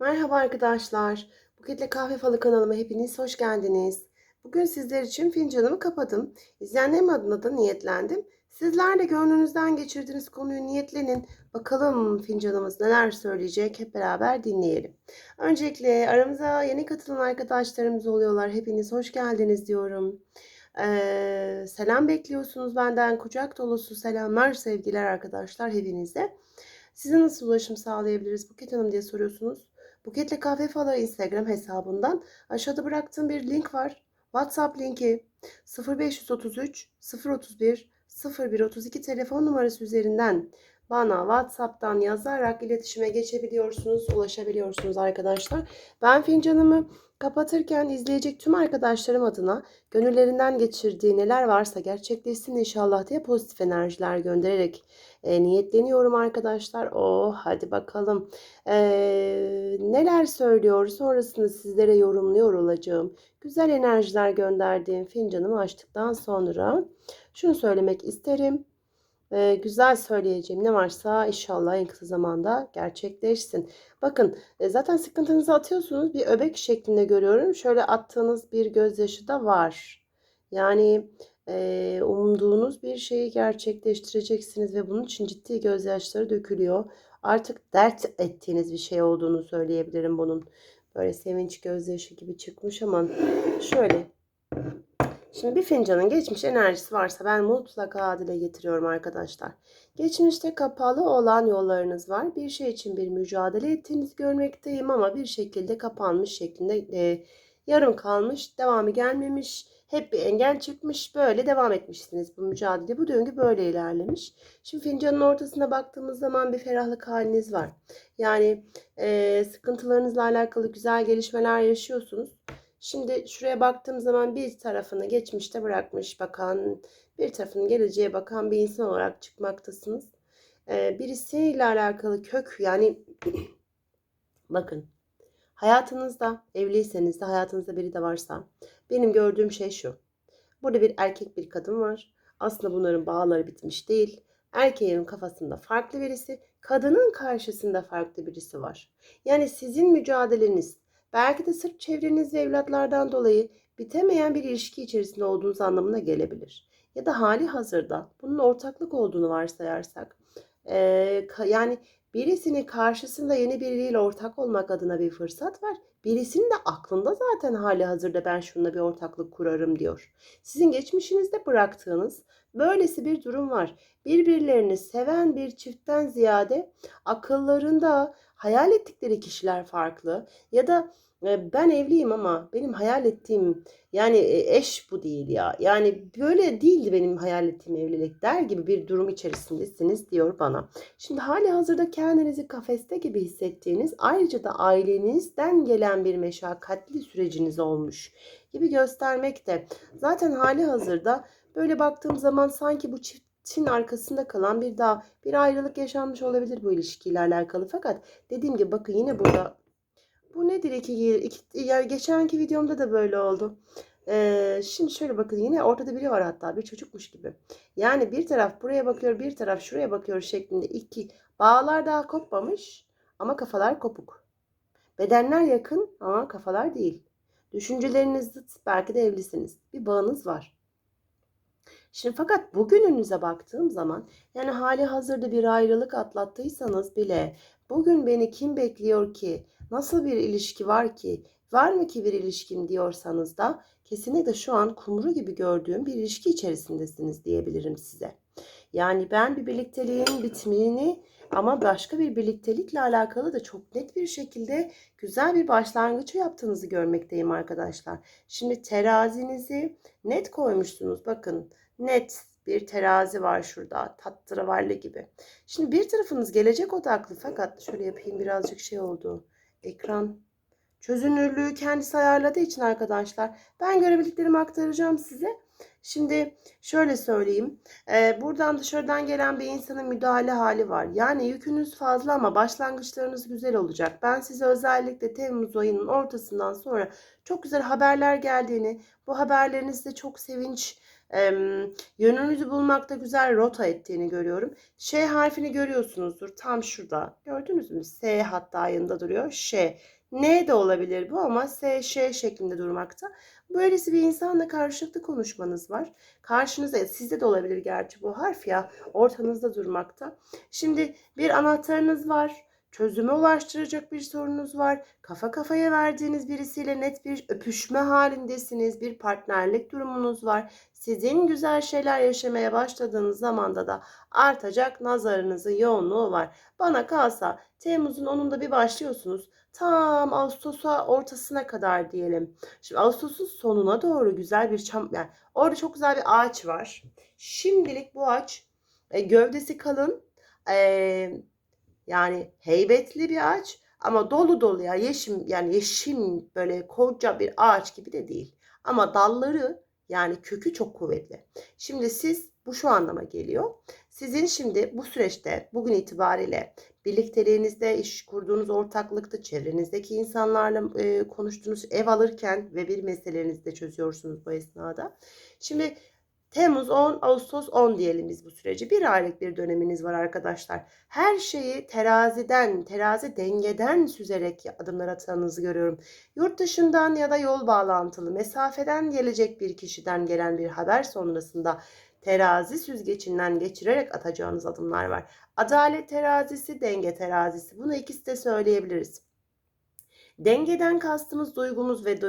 Merhaba arkadaşlar. Buketle Kahve Falı kanalıma hepiniz hoş geldiniz. Bugün sizler için fincanımı kapadım. İzleyenlerim adına da niyetlendim. Sizler de gönlünüzden geçirdiğiniz konuyu niyetlenin. Bakalım fincanımız neler söyleyecek hep beraber dinleyelim. Öncelikle aramıza yeni katılan arkadaşlarımız oluyorlar. Hepiniz hoş geldiniz diyorum. Ee, selam bekliyorsunuz benden. Kucak dolusu selamlar, sevgiler arkadaşlar hepinize. Size nasıl ulaşım sağlayabiliriz Buket Hanım diye soruyorsunuz. Buketle Kahve Falı Instagram hesabından aşağıda bıraktığım bir link var. WhatsApp linki 0533 031 0132 telefon numarası üzerinden bana WhatsApp'tan yazarak iletişime geçebiliyorsunuz, ulaşabiliyorsunuz arkadaşlar. Ben fincanımı kapatırken izleyecek tüm arkadaşlarım adına gönüllerinden geçirdiği neler varsa gerçekleşsin inşallah diye pozitif enerjiler göndererek e, niyetleniyorum arkadaşlar. Oh hadi bakalım e, neler söylüyor sonrasında sizlere yorumluyor olacağım. Güzel enerjiler gönderdiğim fincanımı açtıktan sonra şunu söylemek isterim. E, güzel söyleyeceğim ne varsa inşallah en kısa zamanda gerçekleşsin. Bakın e, zaten sıkıntınızı atıyorsunuz bir öbek şeklinde görüyorum. Şöyle attığınız bir gözyaşı da var. Yani e, umduğunuz bir şeyi gerçekleştireceksiniz ve bunun için ciddi gözyaşları dökülüyor. Artık dert ettiğiniz bir şey olduğunu söyleyebilirim bunun. Böyle sevinç gözyaşı gibi çıkmış ama şöyle. Şimdi bir fincanın geçmiş enerjisi varsa ben mutlaka dile getiriyorum arkadaşlar. Geçmişte kapalı olan yollarınız var. Bir şey için bir mücadele ettiğinizi görmekteyim ama bir şekilde kapanmış şeklinde e, yarım kalmış, devamı gelmemiş hep bir engel çıkmış. Böyle devam etmişsiniz bu mücadele. Bu döngü böyle ilerlemiş. Şimdi fincanın ortasına baktığımız zaman bir ferahlık haliniz var. Yani e, sıkıntılarınızla alakalı güzel gelişmeler yaşıyorsunuz. Şimdi şuraya baktığım zaman bir tarafını geçmişte bırakmış bakan, bir tarafını geleceğe bakan bir insan olarak çıkmaktasınız. E, birisiyle alakalı kök yani bakın hayatınızda evliyseniz de hayatınızda biri de varsa benim gördüğüm şey şu. Burada bir erkek bir kadın var. Aslında bunların bağları bitmiş değil. Erkeğin kafasında farklı birisi, kadının karşısında farklı birisi var. Yani sizin mücadeleniz belki de sırf çevreniz ve evlatlardan dolayı bitemeyen bir ilişki içerisinde olduğunuz anlamına gelebilir. Ya da hali hazırda bunun ortaklık olduğunu varsayarsak. Ee, yani birisinin karşısında yeni biriyle ortak olmak adına bir fırsat var. Birisinin de aklında zaten hali hazırda ben şununla bir ortaklık kurarım diyor. Sizin geçmişinizde bıraktığınız böylesi bir durum var. Birbirlerini seven bir çiftten ziyade akıllarında hayal ettikleri kişiler farklı ya da ben evliyim ama benim hayal ettiğim yani eş bu değil ya. Yani böyle değildi benim hayal ettiğim evlilik der gibi bir durum içerisindesiniz diyor bana. Şimdi hali hazırda kendinizi kafeste gibi hissettiğiniz ayrıca da ailenizden gelen bir meşakkatli süreciniz olmuş gibi göstermekte. Zaten hali hazırda böyle baktığım zaman sanki bu çift Çin arkasında kalan bir daha bir ayrılık yaşanmış olabilir bu ilişkiyle alakalı. Fakat dediğim gibi bakın yine burada bu nedir iki, iki yani geçenki videomda da böyle oldu. Ee, şimdi şöyle bakın yine ortada biri var hatta bir çocukmuş gibi. Yani bir taraf buraya bakıyor bir taraf şuraya bakıyor şeklinde iki bağlar daha kopmamış ama kafalar kopuk. Bedenler yakın ama kafalar değil. Düşünceleriniz zıt belki de evlisiniz. Bir bağınız var. Şimdi fakat bugününüze baktığım zaman yani hali hazırda bir ayrılık atlattıysanız bile bugün beni kim bekliyor ki? Nasıl bir ilişki var ki? Var mı ki bir ilişkim diyorsanız da kesinlikle şu an kumru gibi gördüğüm bir ilişki içerisindesiniz diyebilirim size. Yani ben bir birlikteliğin bitmini ama başka bir birliktelikle alakalı da çok net bir şekilde güzel bir başlangıç yaptığınızı görmekteyim arkadaşlar. Şimdi terazinizi net koymuşsunuz. Bakın net bir terazi var şurada. Tatlıravalli gibi. Şimdi bir tarafınız gelecek odaklı fakat şöyle yapayım birazcık şey oldu. Ekran çözünürlüğü kendisi ayarladığı için arkadaşlar ben görebildiklerimi aktaracağım size. Şimdi şöyle söyleyeyim. Ee, buradan dışarıdan gelen bir insanın müdahale hali var. Yani yükünüz fazla ama başlangıçlarınız güzel olacak. Ben size özellikle Temmuz ayının ortasından sonra çok güzel haberler geldiğini, bu haberlerinizde çok sevinç Em, yönünüzü bulmakta güzel rota ettiğini görüyorum. Ş harfini görüyorsunuzdur. Tam şurada. Gördünüz mü? S hatta yanında duruyor. Ş. N de olabilir bu ama S, Ş şeklinde durmakta. Böylesi bir insanla karşılıklı konuşmanız var. Karşınızda, sizde de olabilir gerçi bu harf ya, ortanızda durmakta. Şimdi bir anahtarınız var. Çözüme ulaştıracak bir sorunuz var. Kafa kafaya verdiğiniz birisiyle net bir öpüşme halindesiniz. Bir partnerlik durumunuz var. Sizin güzel şeyler yaşamaya başladığınız zamanda da artacak nazarınızın yoğunluğu var. Bana kalsa Temmuz'un 10'unda bir başlıyorsunuz. Tam Ağustos'a ortasına kadar diyelim. Şimdi Ağustos'un sonuna doğru güzel bir çam yani orada çok güzel bir ağaç var. Şimdilik bu ağaç e, gövdesi kalın. E, yani heybetli bir ağaç ama dolu dolu ya yeşim yani yeşim böyle koca bir ağaç gibi de değil. Ama dalları yani kökü çok kuvvetli. Şimdi siz bu şu anlama geliyor. Sizin şimdi bu süreçte bugün itibariyle birlikteliğinizde, iş kurduğunuz ortaklıkta, çevrenizdeki insanlarla e, konuştuğunuz ev alırken ve bir meselenizi de çözüyorsunuz bu esnada. Şimdi Temmuz 10, Ağustos 10 diyelim biz bu süreci. Bir aylık bir döneminiz var arkadaşlar. Her şeyi teraziden, terazi dengeden süzerek adımlar atacağınızı görüyorum. Yurt dışından ya da yol bağlantılı, mesafeden gelecek bir kişiden gelen bir haber sonrasında terazi süzgecinden geçirerek atacağınız adımlar var. Adalet terazisi, denge terazisi. Bunu ikisi de söyleyebiliriz. Dengeden kastımız duygumuz ve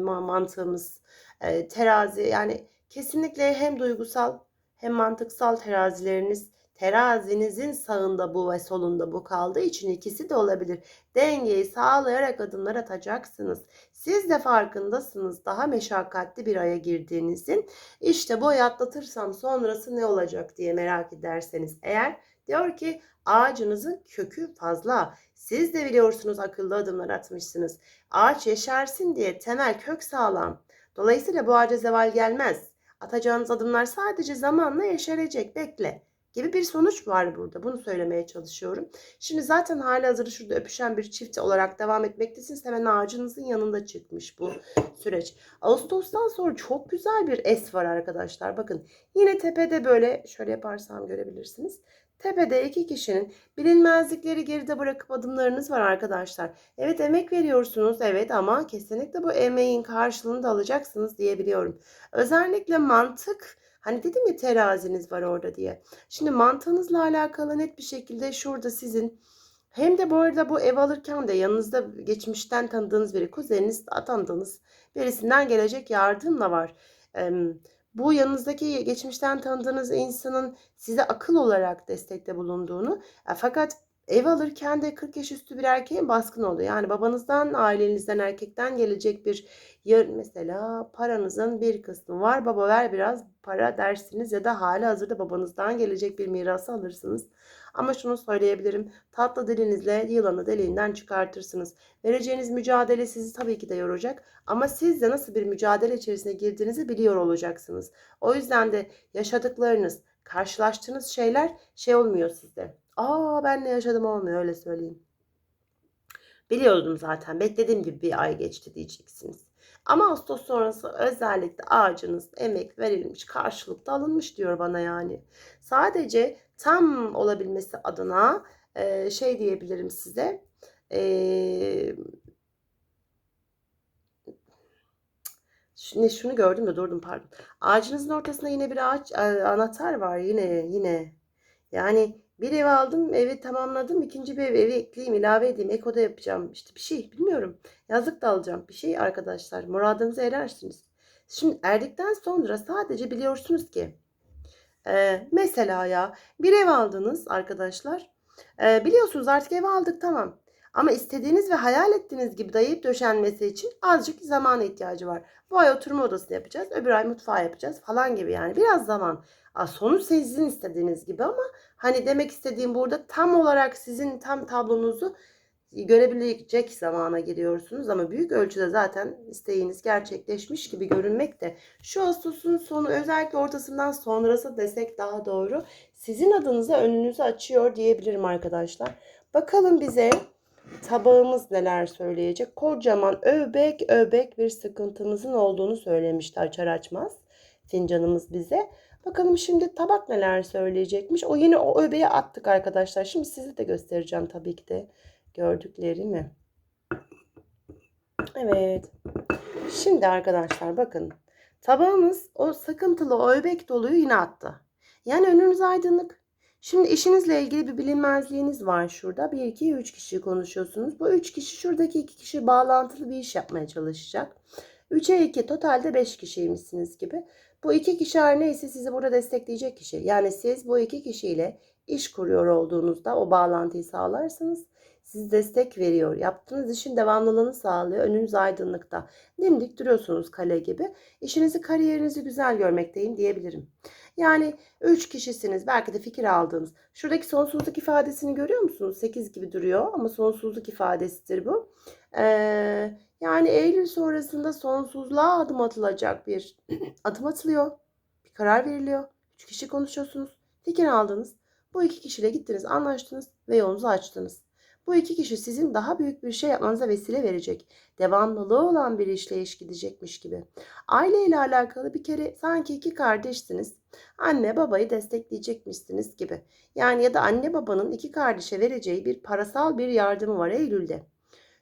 mantığımız. E, terazi yani kesinlikle hem duygusal hem mantıksal terazileriniz terazinizin sağında bu ve solunda bu kaldığı için ikisi de olabilir. Dengeyi sağlayarak adımlar atacaksınız. Siz de farkındasınız daha meşakkatli bir aya girdiğinizin. İşte bu ayı atlatırsam sonrası ne olacak diye merak ederseniz eğer diyor ki ağacınızın kökü fazla. Siz de biliyorsunuz akıllı adımlar atmışsınız. Ağaç yeşersin diye temel kök sağlam. Dolayısıyla bu ağaca zeval gelmez. Atacağınız adımlar sadece zamanla yeşerecek. Bekle gibi bir sonuç var burada. Bunu söylemeye çalışıyorum. Şimdi zaten hali hazırda şurada öpüşen bir çift olarak devam etmektesiniz. Hemen ağacınızın yanında çıkmış bu süreç. Ağustos'tan sonra çok güzel bir es var arkadaşlar. Bakın yine tepede böyle şöyle yaparsam görebilirsiniz. Tepede iki kişinin bilinmezlikleri geride bırakıp adımlarınız var arkadaşlar. Evet emek veriyorsunuz evet ama kesinlikle bu emeğin karşılığını da alacaksınız diyebiliyorum. Özellikle mantık hani dedim ya teraziniz var orada diye. Şimdi mantığınızla alakalı net bir şekilde şurada sizin hem de bu arada bu ev alırken de yanınızda geçmişten tanıdığınız biri, kuzeniniz, tanıdığınız birisinden gelecek yardımla var. Bu yanınızdaki geçmişten tanıdığınız insanın size akıl olarak destekte bulunduğunu e, fakat ev alırken de 40 yaş üstü bir erkeğin baskın oluyor. Yani babanızdan, ailenizden, erkekten gelecek bir mesela paranızın bir kısmı var. Baba ver biraz para dersiniz ya da hali hazırda babanızdan gelecek bir mirası alırsınız. Ama şunu söyleyebilirim. Tatlı dilinizle yılanı deliğinden çıkartırsınız. Vereceğiniz mücadele sizi tabii ki de yoracak. Ama siz de nasıl bir mücadele içerisine girdiğinizi biliyor olacaksınız. O yüzden de yaşadıklarınız, karşılaştığınız şeyler şey olmuyor sizde. Aa ben ne yaşadım olmuyor öyle söyleyeyim. Biliyordum zaten. Beklediğim gibi bir ay geçti diyeceksiniz. Ama Ağustos sonrası özellikle ağacınız emek verilmiş, karşılıkta alınmış diyor bana yani. Sadece tam olabilmesi adına e, şey diyebilirim size. E, ne şunu gördüm de durdum pardon. Ağacınızın ortasında yine bir ağaç anahtar var yine yine. Yani bir ev aldım, evi tamamladım. İkinci bir ev, evi ekleyeyim, ilave edeyim. Ek oda yapacağım. İşte bir şey bilmiyorum. Yazlık da alacağım. Bir şey arkadaşlar. Muradınızı erersiniz. Şimdi erdikten sonra sadece biliyorsunuz ki e, mesela ya bir ev aldınız arkadaşlar. E, biliyorsunuz artık ev aldık tamam. Ama istediğiniz ve hayal ettiğiniz gibi dayayıp döşenmesi için azıcık zamana ihtiyacı var. Bu ay oturma odasını yapacağız. Öbür ay mutfağı yapacağız falan gibi yani. Biraz zaman. Sonuç sizin istediğiniz gibi ama hani demek istediğim burada tam olarak sizin tam tablonuzu görebilecek zamana giriyorsunuz ama büyük ölçüde zaten isteğiniz gerçekleşmiş gibi görünmekte. Şu Ağustos'un sonu özellikle ortasından sonrası desek daha doğru sizin adınıza önünüzü açıyor diyebilirim arkadaşlar. Bakalım bize tabağımız neler söyleyecek. Kocaman öbek öbek bir sıkıntımızın olduğunu söylemişti açar açmaz. fincanımız bize. Bakalım şimdi tabak neler söyleyecekmiş. O yine o öbeğe attık arkadaşlar. Şimdi size de göstereceğim tabii ki de gördüklerimi. Evet. Şimdi arkadaşlar bakın. Tabağımız o sıkıntılı o öbek doluyu yine attı. Yani önünüz aydınlık. Şimdi işinizle ilgili bir bilinmezliğiniz var şurada. 1, 2, 3 kişi konuşuyorsunuz. Bu 3 kişi şuradaki 2 kişi bağlantılı bir iş yapmaya çalışacak. 3'e 2 totalde 5 kişiymişsiniz gibi. Bu iki kişi her neyse sizi burada destekleyecek kişi. Yani siz bu iki kişiyle iş kuruyor olduğunuzda o bağlantıyı sağlarsanız siz destek veriyor. Yaptığınız işin devamlılığını sağlıyor. Önünüz aydınlıkta. Dimdik duruyorsunuz kale gibi. İşinizi, kariyerinizi güzel görmekteyim diyebilirim. Yani 3 kişisiniz. Belki de fikir aldığınız. Şuradaki sonsuzluk ifadesini görüyor musunuz? 8 gibi duruyor ama sonsuzluk ifadesidir bu. Ee, yani Eylül sonrasında sonsuzluğa adım atılacak bir adım atılıyor. Bir karar veriliyor. 3 kişi konuşuyorsunuz. Fikir aldınız. Bu iki kişiyle gittiniz, anlaştınız ve yolunuzu açtınız. Bu iki kişi sizin daha büyük bir şey yapmanıza vesile verecek. Devamlılığı olan bir işleyiş gidecekmiş gibi. Aile ile alakalı bir kere sanki iki kardeşsiniz. Anne babayı destekleyecekmişsiniz gibi. Yani ya da anne babanın iki kardeşe vereceği bir parasal bir yardımı var Eylül'de.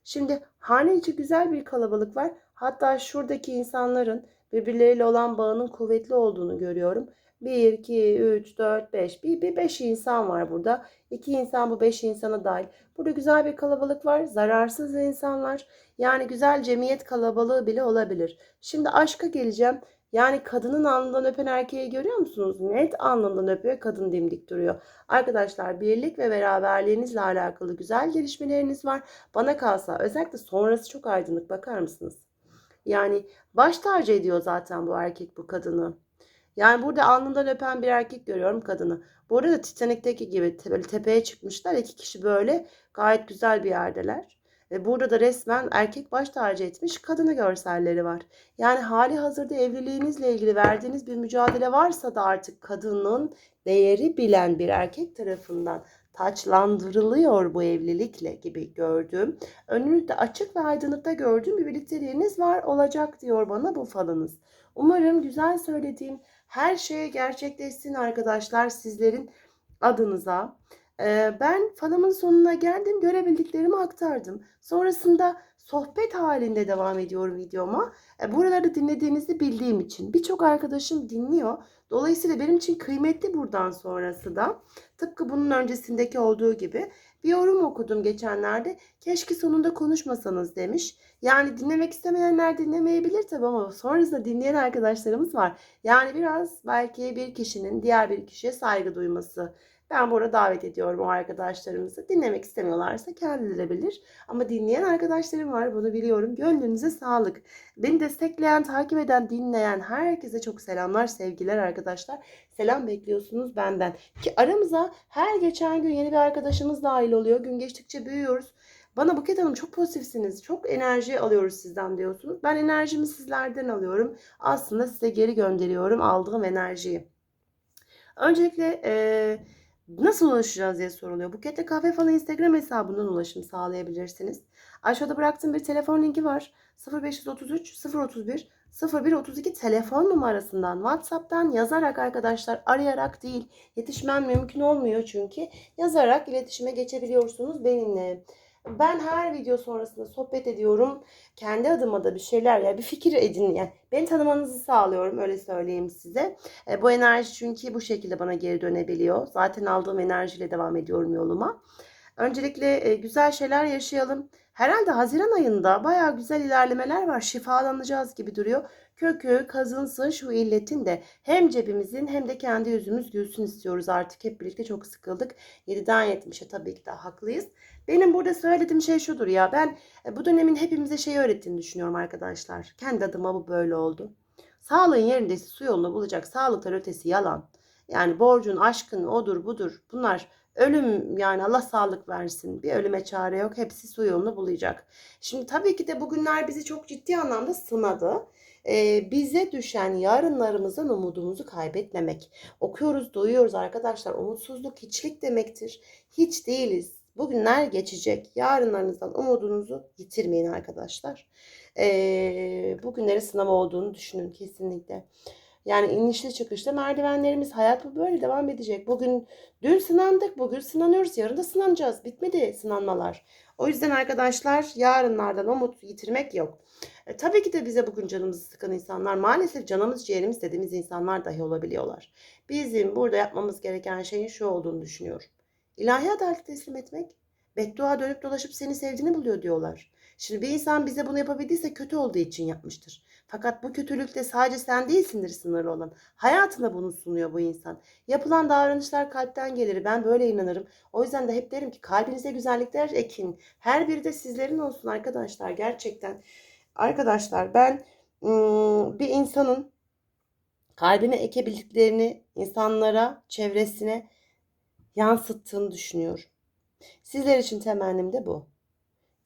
Şimdi hane içi güzel bir kalabalık var. Hatta şuradaki insanların birbirleriyle olan bağının kuvvetli olduğunu görüyorum. 1, 2, 3, 4, 5. Bir, bir 5 insan var burada. 2 insan bu 5 insana dahil. Burada güzel bir kalabalık var. Zararsız insanlar. Yani güzel cemiyet kalabalığı bile olabilir. Şimdi aşka geleceğim. Yani kadının alnından öpen erkeği görüyor musunuz? Net alnından öpüyor, kadın dimdik duruyor. Arkadaşlar birlik ve beraberliğinizle alakalı güzel gelişmeleriniz var. Bana kalsa özellikle sonrası çok aydınlık bakar mısınız? Yani baş tacı ediyor zaten bu erkek bu kadını. Yani burada alnından öpen bir erkek görüyorum kadını. Bu arada Titanik'teki gibi böyle tepeye çıkmışlar. iki kişi böyle gayet güzel bir yerdeler. Ve burada da resmen erkek baş tacı etmiş kadını görselleri var. Yani hali hazırda evliliğinizle ilgili verdiğiniz bir mücadele varsa da artık kadının değeri bilen bir erkek tarafından taçlandırılıyor bu evlilikle gibi gördüm. Önünüzde açık ve aydınlıkta gördüğüm bir birlikteliğiniz var olacak diyor bana bu falınız. Umarım güzel söylediğim her şeye gerçekleşsin arkadaşlar sizlerin adınıza. Ee, ben falımın sonuna geldim. Görebildiklerimi aktardım. Sonrasında sohbet halinde devam ediyorum videoma. E, buraları dinlediğinizi bildiğim için. Birçok arkadaşım dinliyor. Dolayısıyla benim için kıymetli buradan sonrası da. Tıpkı bunun öncesindeki olduğu gibi. Bir yorum okudum geçenlerde. Keşke sonunda konuşmasanız demiş. Yani dinlemek istemeyenler dinlemeyebilir tabii ama sonrasında dinleyen arkadaşlarımız var. Yani biraz belki bir kişinin diğer bir kişiye saygı duyması ben burada davet ediyorum o arkadaşlarımızı. Dinlemek istemiyorlarsa kendileri bilir. Ama dinleyen arkadaşlarım var bunu biliyorum. Gönlünüze sağlık. Beni destekleyen, takip eden, dinleyen herkese çok selamlar, sevgiler arkadaşlar. Selam bekliyorsunuz benden. Ki aramıza her geçen gün yeni bir arkadaşımız dahil oluyor. Gün geçtikçe büyüyoruz. Bana Buket Hanım çok pozitifsiniz. Çok enerji alıyoruz sizden diyorsunuz. Ben enerjimi sizlerden alıyorum. Aslında size geri gönderiyorum aldığım enerjiyi. Öncelikle eee Nasıl ulaşacağız diye soruluyor. Buket'te kahve falan Instagram hesabından ulaşım sağlayabilirsiniz. Aşağıda bıraktığım bir telefon linki var. 0533 031 0132 telefon numarasından WhatsApp'tan yazarak arkadaşlar arayarak değil yetişmem mümkün olmuyor çünkü yazarak iletişime geçebiliyorsunuz benimle. Ben her video sonrasında sohbet ediyorum. Kendi adıma da bir şeyler ya yani bir fikir edin yani beni tanımanızı sağlıyorum öyle söyleyeyim size. E, bu enerji çünkü bu şekilde bana geri dönebiliyor. Zaten aldığım enerjiyle devam ediyorum yoluma. Öncelikle e, güzel şeyler yaşayalım. Herhalde Haziran ayında baya güzel ilerlemeler var. Şifalanacağız gibi duruyor. Kökü kazınsın şu illetin de hem cebimizin hem de kendi yüzümüz gülsün istiyoruz artık. Hep birlikte çok sıkıldık. 7'den 70'e tabii ki de haklıyız. Benim burada söylediğim şey şudur ya. Ben e, bu dönemin hepimize şey öğrettiğini düşünüyorum arkadaşlar. Kendi adıma bu böyle oldu. Sağlığın yerindeyse su yolunu bulacak. Sağlıktan ötesi yalan. Yani borcun, aşkın, odur budur. Bunlar ölüm yani Allah sağlık versin. Bir ölüme çare yok. Hepsi su yolunu bulacak. Şimdi tabii ki de bugünler bizi çok ciddi anlamda sınadı. Ee, bize düşen yarınlarımızdan umudumuzu kaybetmemek. Okuyoruz, duyuyoruz arkadaşlar. Umutsuzluk hiçlik demektir. Hiç değiliz. Bugünler geçecek. Yarınlarınızdan umudunuzu yitirmeyin arkadaşlar. Ee, bugünlerin sınav olduğunu düşünün kesinlikle. Yani inişli çıkışlı merdivenlerimiz hayat bu böyle devam edecek. Bugün dün sınandık, bugün sınanıyoruz, yarın da sınanacağız. Bitmedi sınanmalar. O yüzden arkadaşlar yarınlardan umut yitirmek yok. E, tabii ki de bize bugün canımızı sıkan insanlar maalesef canımız ciğerimiz dediğimiz insanlar dahi olabiliyorlar. Bizim burada yapmamız gereken şeyin şu olduğunu düşünüyorum. İlahi adalet teslim etmek. Beddua dönüp dolaşıp seni sevdiğini buluyor diyorlar. Şimdi bir insan bize bunu yapabildiyse kötü olduğu için yapmıştır. Fakat bu kötülükte sadece sen değilsindir sınırlı olan. Hayatında bunu sunuyor bu insan. Yapılan davranışlar kalpten gelir. Ben böyle inanırım. O yüzden de hep derim ki kalbinize güzellikler ekin. Her biri de sizlerin olsun arkadaşlar gerçekten. Arkadaşlar ben ım, bir insanın kalbine ekebildiklerini insanlara, çevresine yansıttığını düşünüyorum. Sizler için temennim de bu.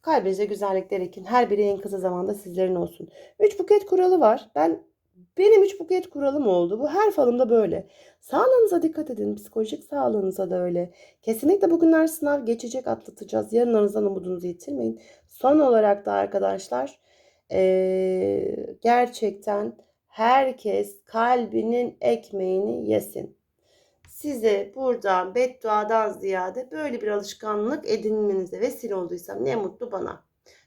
Kalbinize güzellikler ekin. Her biri en kısa zamanda sizlerin olsun. Üç buket kuralı var. Ben benim üç buket kuralım oldu. Bu her falımda böyle. Sağlığınıza dikkat edin. Psikolojik sağlığınıza da öyle. Kesinlikle bugünler sınav geçecek atlatacağız. Yarınlarınızdan umudunuzu yitirmeyin. Son olarak da arkadaşlar eee, gerçekten herkes kalbinin ekmeğini yesin. Size buradan bedduadan ziyade böyle bir alışkanlık edinmenize vesile olduysam ne mutlu bana.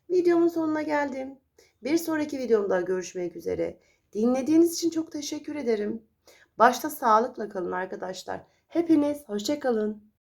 Videomun sonuna geldim. Bir sonraki videomda görüşmek üzere. Dinlediğiniz için çok teşekkür ederim. Başta sağlıkla kalın arkadaşlar. Hepiniz hoşça kalın.